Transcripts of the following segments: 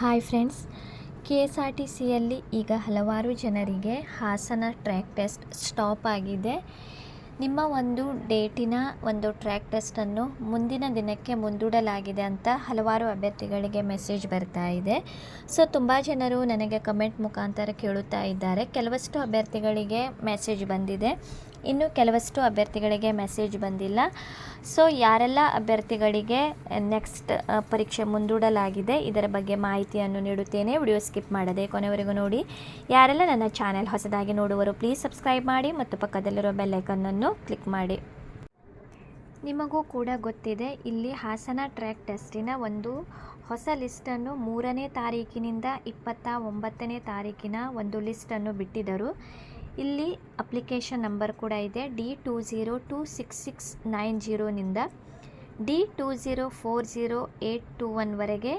Hi friends K S R T ಸಿಯಲ್ಲಿ ಈಗ ಹಲವಾರು ಜನರಿಗೆ ಹಾಸನ ಟ್ರ್ಯಾಕ್ ಟೆಸ್ಟ್ ಸ್ಟಾಪ್ ಆಗಿದೆ. ನಿಮ್ಮ ಒಂದು ಡೇಟಿನ ಒಂದು ಟ್ರ್ಯಾಕ್ ಟೆಸ್ಟನ್ನು ಮುಂದಿನ ದಿನಕ್ಕೆ ಮುಂದೂಡಲಾಗಿದೆ ಅಂತ ಹಲವಾರು ಅಭ್ಯರ್ಥಿಗಳಿಗೆ ಮೆಸೇಜ್ ಬರ್ತಾ ಇದೆ. ಸೊ, ತುಂಬ ಜನರು ನನಗೆ ಕಮೆಂಟ್ ಮುಖಾಂತರ ಕೇಳುತ್ತಾ ಇದ್ದಾರೆ. ಕೆಲವಷ್ಟು ಅಭ್ಯರ್ಥಿಗಳಿಗೆ ಮೆಸೇಜ್ ಬಂದಿದೆ. ಇನ್ನು ಕೆಲವಷ್ಟು ಅಭ್ಯರ್ಥಿಗಳಿಗೆ ಮೆಸೇಜ್ ಬಂದಿಲ್ಲ. ಸೊ, ಯಾರೆಲ್ಲ ಅಭ್ಯರ್ಥಿಗಳಿಗೆ ನೆಕ್ಸ್ಟ್ ಪರೀಕ್ಷೆ ಮುಂದೂಡಲಾಗಿದೆ, ಇದರ ಬಗ್ಗೆ ಮಾಹಿತಿಯನ್ನು ನೀಡುತ್ತೇನೆ. ವಿಡಿಯೋ ಸ್ಕಿಪ್ ಮಾಡದೆ ಕೊನೆವರೆಗೂ ನೋಡಿ. ಯಾರೆಲ್ಲ ನನ್ನ ಚಾನೆಲ್ ಹೊಸದಾಗಿ ನೋಡುವರು ಪ್ಲೀಸ್ ಸಬ್ಸ್ಕ್ರೈಬ್ ಮಾಡಿ. ಮತ್ತು ಪಕ್ಕದಲ್ಲಿರೋ ಬೆಲ್ಲೈಕನ್ನನ್ನು ಕ್ಲಿಕ್ ಮಾಡಿ. ನಿಮಗೂ ಕೂಡ ಗೊತ್ತಿದೆ, ಇಲ್ಲಿ ಹಾಸನ ಟ್ರ್ಯಾಕ್ ಟೆಸ್ಟಿನ ಒಂದು ಹೊಸ ಲಿಸ್ಟನ್ನು ಮೂರನೇ ತಾರೀಕಿನಿಂದ ಇಪ್ಪತ್ತ ಒಂಬತ್ತನೇ ತಾರೀಕಿನ ಒಂದು ಲಿಸ್ಟನ್ನು ಬಿಟ್ಟಿದ್ದರು. ಇಲ್ಲಿ ಅಪ್ಲಿಕೇಶನ್ ನಂಬರ್ ಕೂಡ ಇದೆ, D two zero two six six nine ಜೀರೋನಿಂದ D two zero four zero eight two ಒನ್ವರೆಗೆ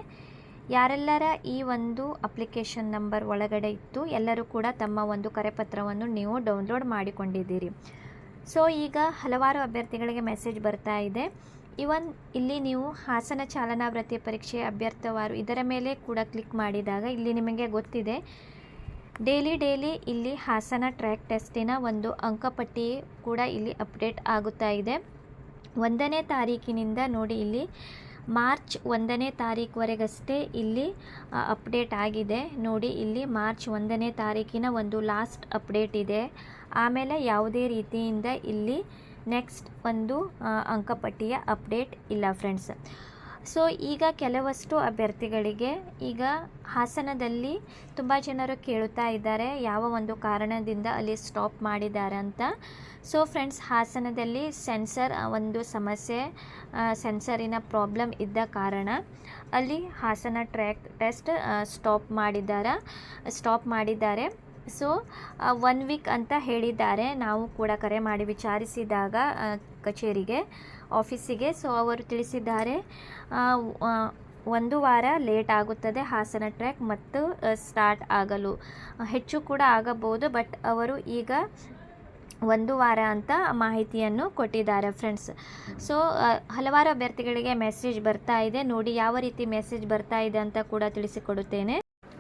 ಯಾರೆಲ್ಲರ ಈ ಒಂದು ಅಪ್ಲಿಕೇಶನ್ ನಂಬರ್ ಒಳಗಡೆ ಇತ್ತು ಎಲ್ಲರೂ ಕೂಡ ತಮ್ಮ ಒಂದು ಕರೆಪತ್ರವನ್ನು ನೀವು ಡೌನ್ಲೋಡ್ ಮಾಡಿಕೊಂಡಿದ್ದೀರಿ. ಸೊ ಈಗ ಹಲವಾರು ಅಭ್ಯರ್ಥಿಗಳಿಗೆ ಮೆಸೇಜ್ ಬರ್ತಾ ಇದೆ. ಇವನ್ ಇಲ್ಲಿ ನೀವು ಹಾಸನ ಚಾಲನಾ ವೃತ್ತಿ ಪರೀಕ್ಷೆ ಅಭ್ಯರ್ಥವಾರು ಇದರ ಮೇಲೆ ಕೂಡ ಕ್ಲಿಕ್ ಮಾಡಿದಾಗ ಇಲ್ಲಿ ನಿಮಗೆ ಗೊತ್ತಿದೆ. ಡೈಲಿ ಡೈಲಿ ಇಲ್ಲಿ ಹಾಸನ ಟ್ರ್ಯಾಕ್ ಟೆಸ್ಟಿನ ಒಂದು ಅಂಕಪಟ್ಟಿ ಕೂಡ ಇಲ್ಲಿ ಅಪ್ಡೇಟ್ ಆಗುತ್ತಾ ಇದೆ. ಒಂದನೇ ತಾರೀಕಿನಿಂದ ನೋಡಿ ಇಲ್ಲಿ ಮಾರ್ಚ್ ಒಂದನೇ ತಾರೀಕುವರೆಗಷ್ಟೇ ಇಲ್ಲಿ ಅಪ್ಡೇಟ್ ಆಗಿದೆ. ನೋಡಿ, ಇಲ್ಲಿ ಮಾರ್ಚ್ ಒಂದನೇ ತಾರೀಕಿನ ಒಂದು ಲಾಸ್ಟ್ ಅಪ್ಡೇಟ್ ಇದೆ. ಆಮೇಲೆ ಯಾವುದೇ ರೀತಿಯಿಂದ ಇಲ್ಲಿ ನೆಕ್ಸ್ಟ್ ಒಂದು ಅಂಕಪಟ್ಟಿಯ ಅಪ್ಡೇಟ್ ಇಲ್ಲ, ಫ್ರೆಂಡ್ಸ್. ಸೊ ಈಗ ಕೆಲವಷ್ಟು ಅಭ್ಯರ್ಥಿಗಳಿಗೆ ಈಗ ಹಾಸನದಲ್ಲಿ ತುಂಬ ಜನರು ಕೇಳುತ್ತಾ ಇದ್ದಾರೆ, ಯಾವ ಒಂದು ಕಾರಣದಿಂದ ಅಲ್ಲಿ ಸ್ಟಾಪ್ ಮಾಡಿದ್ದಾರೆ ಅಂತ. ಸೊ ಫ್ರೆಂಡ್ಸ್ ಹಾಸನದಲ್ಲಿ ಸೆನ್ಸರ್ ಒಂದು ಸಮಸ್ಯೆ ಸೆನ್ಸರಿನ ಪ್ರಾಬ್ಲಮ್ ಇದ್ದ ಕಾರಣ ಅಲ್ಲಿ ಹಾಸನ ಟ್ರ್ಯಾಕ್ ಟೆಸ್ಟ್ ಸ್ಟಾಪ್ ಮಾಡಿದ್ದಾರೆ ಸ್ಟಾಪ್ ಮಾಡಿದ್ದಾರೆ. ಸೊ ಒನ್ ವೀಕ್ ಅಂತ ಹೇಳಿದ್ದಾರೆ. ನಾವು ಕೂಡ ಕರೆ ಮಾಡಿ ವಿಚಾರಿಸಿದಾಗ ಕಚೇರಿಗೆ ಆಫೀಸಿಗೆ ಸೊ ಅವರು ತಿಳಿಸಿದ್ದಾರೆ ಒಂದು ವಾರ ಲೇಟ್ ಆಗುತ್ತದೆ, ಹಾಸನ ಟ್ರ್ಯಾಕ್ ಮತ್ತು ಸ್ಟಾರ್ಟ್ ಆಗಲು. ಹೆಚ್ಚು ಕೂಡ ಆಗಬಹುದು ಬಟ್ ಅವರು ಈಗ ಒಂದು ವಾರ ಅಂತ ಮಾಹಿತಿಯನ್ನು ಕೊಟ್ಟಿದ್ದಾರೆ ಫ್ರೆಂಡ್ಸ್ ಸೊ ಹಲವಾರು ಅಭ್ಯರ್ಥಿಗಳಿಗೆ ಮೆಸೇಜ್ ಬರ್ತಾ ಇದೆ. ನೋಡಿ, ಯಾವ ರೀತಿ ಮೆಸೇಜ್ ಬರ್ತಾ ಇದೆ ಅಂತ ಕೂಡ ತಿಳಿಸಿಕೊಡುತ್ತೇನೆ.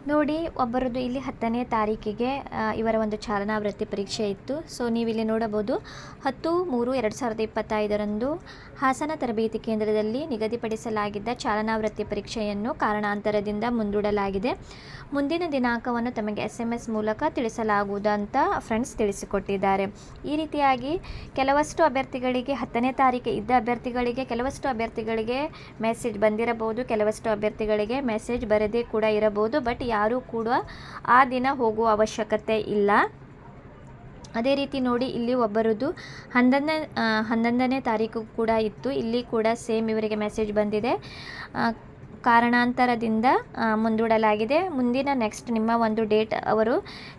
ನೋಡಿ ಒಬ್ಬರದ್ದು ಇಲ್ಲಿ ಹತ್ತನೇ ತಾರೀಕಿಗೆ ಇವರ ಒಂದು ಚಾಲನಾ ವೃತ್ತಿ ಪರೀಕ್ಷೆ ಇತ್ತು. ಸೊ ನೀವಿಲ್ಲಿ ನೋಡಬಹುದು, ಹತ್ತು ಮೂರು ಎರಡು ಸಾವಿರದ ಇಪ್ಪತ್ತೈದರಂದು ಹಾಸನ ತರಬೇತಿ ಕೇಂದ್ರದಲ್ಲಿ ನಿಗದಿಪಡಿಸಲಾಗಿದ್ದ ಚಾಲನಾ ವೃತ್ತಿ ಪರೀಕ್ಷೆಯನ್ನು ಕಾರಣಾಂತರದಿಂದ ಮುಂದೂಡಲಾಗಿದೆ. ಮುಂದಿನ ದಿನಾಂಕವನ್ನು ತಮಗೆ ಎಸ್ ಎಂ ಎಸ್ ಮೂಲಕ ತಿಳಿಸಲಾಗುವುದಂತ ಫ್ರೆಂಡ್ಸ್ ತಿಳಿಸಿಕೊಟ್ಟಿದ್ದಾರೆ. ಈ ರೀತಿಯಾಗಿ ಕೆಲವಷ್ಟು ಅಭ್ಯರ್ಥಿಗಳಿಗೆ, ಹತ್ತನೇ ತಾರೀಕು ಇದ್ದ ಅಭ್ಯರ್ಥಿಗಳಿಗೆ ಕೆಲವಷ್ಟು ಅಭ್ಯರ್ಥಿಗಳಿಗೆ ಮೆಸೇಜ್ ಬಂದಿರಬಹುದು, ಕೆಲವಷ್ಟು ಅಭ್ಯರ್ಥಿಗಳಿಗೆ ಮೆಸೇಜ್ ಬರದೇ ಕೂಡ ಇರಬಹುದು. ಬಟ್ ಯಾರೂ ಕೂಡ ಆ ದಿನ ಹೋಗುವ ಅವಶ್ಯಕತೆ ಇಲ್ಲ. ಅದೇ ರೀತಿ ನೋಡಿ, ಇಲ್ಲಿ ಒಬ್ಬರದ್ದು ಹನ್ನೊಂದನೇ ಹನ್ನೊಂದನೇ ತಾರೀಕು ಕೂಡ ಇತ್ತು. ಇಲ್ಲಿ ಕೂಡ ಸೇಮ್ ಇವರಿಗೆ ಮೆಸೇಜ್ ಬಂದಿದೆ. ಕಾರಣಾಂತರದಿಂದ ಮುಂದೂಡಲಾಗಿದೆ. ಮುಂದಿನ ನೆಕ್ಸ್ಟ್ ನಿಮ್ಮ ಒಂದು ಡೇಟ್ ಅವರು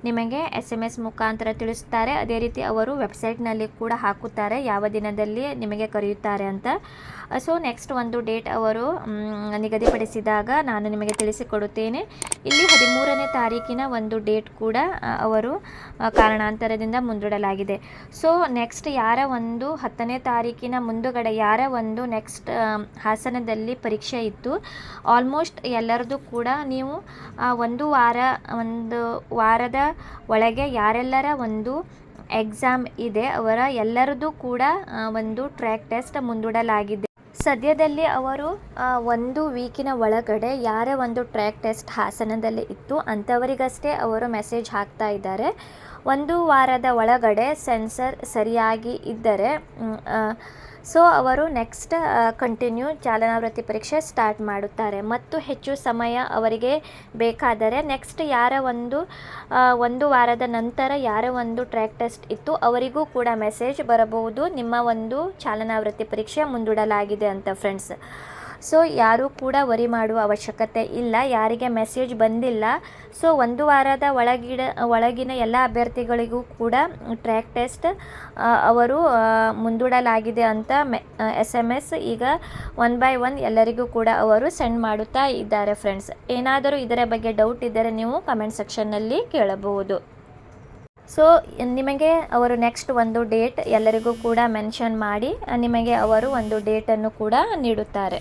ನಿಮಗೆ ಎಸ್ ಎಂ ಎಸ್ ಮುಖಾಂತರ ತಿಳಿಸ್ತಾರೆ ಅದೇ ರೀತಿ ಅವರು ವೆಬ್ಸೈಟ್ನಲ್ಲಿ ಕೂಡ ಹಾಕುತ್ತಾರೆ. ಯಾವ ದಿನದಲ್ಲಿ ನಿಮಗೆ ಕರೆಯುತ್ತಾರೆ ಅಂತ. ಸೊ ನೆಕ್ಸ್ಟ್ ಒಂದು ಡೇಟ್ ಅವರು ನಿಗದಿಪಡಿಸಿದಾಗ ನಾನು ನಿಮಗೆ ತಿಳಿಸಿಕೊಡುತ್ತೇನೆ. ಇಲ್ಲಿ ಹದಿಮೂರನೇ ತಾರೀಕಿನ ಒಂದು ಡೇಟ್ ಕೂಡ ಅವರು ಕಾರಣಾಂತರದಿಂದ ಮುಂದೂಡಲಾಗಿದೆ. ಸೊ ನೆಕ್ಸ್ಟ್ ಯಾರ ಒಂದು ಹತ್ತನೇ ತಾರೀಕಿನ ಮುಂದುಗಡೆ ಯಾರ ಒಂದು ನೆಕ್ಸ್ಟ್ ಹಾಸನದಲ್ಲಿ ಪರೀಕ್ಷೆ ಇತ್ತು ಆಲ್ಮೋಸ್ಟ್ ಎಲ್ಲರದು ಕೂಡ ನೀವು ಒಂದು ವಾರ, ಒಂದು ವಾರದ ಒಳಗೆ ಯಾರೆಲ್ಲರ ಒಂದು ಎಕ್ಸಾಮ್ ಇದೆ, ಅವರ ಎಲ್ಲರದು ಕೂಡ ಒಂದು ಟ್ರ್ಯಾಕ್ ಟೆಸ್ಟ್ ಮುಂದೂಡಲಾಗಿದೆ. ಸದ್ಯದಲ್ಲಿ ಅವರು ಒಂದು ವೀಕಿನ ಒಳಗಡೆ ಯಾರೇ ಒಂದು ಟ್ರ್ಯಾಕ್ ಟೆಸ್ಟ್ ಹಾಸನದಲ್ಲಿ ಇತ್ತು ಅಂಥವರಿಗಷ್ಟೇ ಅವರು ಮೆಸೇಜ್ ಹಾಕ್ತಾ ಇದ್ದಾರೆ. ಒಂದು ವಾರದ ಒಳಗಡೆ ಸೆನ್ಸರ್ ಸರಿಯಾಗಿ ಇದ್ದರೆ ಸೊ ಅವರು ನೆಕ್ಸ್ಟ್ ಕಂಟಿನ್ಯೂ ಚಾಲನಾವೃತ್ತಿ ಪರೀಕ್ಷೆ ಸ್ಟಾರ್ಟ್ ಮಾಡುತ್ತಾರೆ. ಮತ್ತು ಹೆಚ್ಚು ಸಮಯ ಅವರಿಗೆ ಬೇಕಾದರೆ ನೆಕ್ಸ್ಟ್ ಯಾರ ಒಂದು ಒಂದು ವಾರದ ನಂತರ ಯಾರ ಒಂದು ಟ್ರ್ಯಾಕ್ ಟೆಸ್ಟ್ ಇತ್ತು, ಅವರಿಗೂ ಕೂಡ ಮೆಸೇಜ್ ಬರಬಹುದು. ನಿಮ್ಮ ಒಂದು ಚಾಲನಾವೃತ್ತಿ ಪರೀಕ್ಷೆ ಮುಂದೂಡಲಾಗಿದೆ ಅಂತ ಫ್ರೆಂಡ್ಸ್ ಸೊ ಯಾರೂ ಕೂಡ ವರಿ ಮಾಡುವ ಅವಶ್ಯಕತೆ ಇಲ್ಲ, ಯಾರಿಗೆ ಮೆಸೇಜ್ ಬಂದಿಲ್ಲ. ಸೊ ಒಂದು ವಾರದ ಒಳಗಿಡ, ಒಳಗಿನ ಎಲ್ಲ ಅಭ್ಯರ್ಥಿಗಳಿಗೂ ಕೂಡ ಟ್ರ್ಯಾಕ್ ಟೆಸ್ಟ್ ಅವರು ಮುಂದೂಡಲಾಗಿದೆ ಅಂತ ಮೆ ಎಸ್ ಎಂ ಎಸ್ ಈಗ ಒನ್ ಬೈ ಒನ್ ಎಲ್ಲರಿಗೂ ಕೂಡ ಅವರು ಸೆಂಡ್ ಮಾಡುತ್ತಾ ಇದ್ದಾರೆ ಫ್ರೆಂಡ್ಸ್ ಏನಾದರೂ ಇದರ ಬಗ್ಗೆ ಡೌಟ್ ಇದ್ದರೆ ನೀವು ಕಮೆಂಟ್ ಸೆಕ್ಷನ್ನಲ್ಲಿ ಕೇಳಬಹುದು. ಸೊ ನಿಮಗೆ ಅವರು ನೆಕ್ಸ್ಟ್ ಒಂದು ಡೇಟ್ ಎಲ್ಲರಿಗೂ ಕೂಡ ಮೆನ್ಷನ್ ಮಾಡಿ ನಿಮಗೆ ಅವರು ಒಂದು ಡೇಟನ್ನು ಕೂಡ ನೀಡುತ್ತಾರೆ.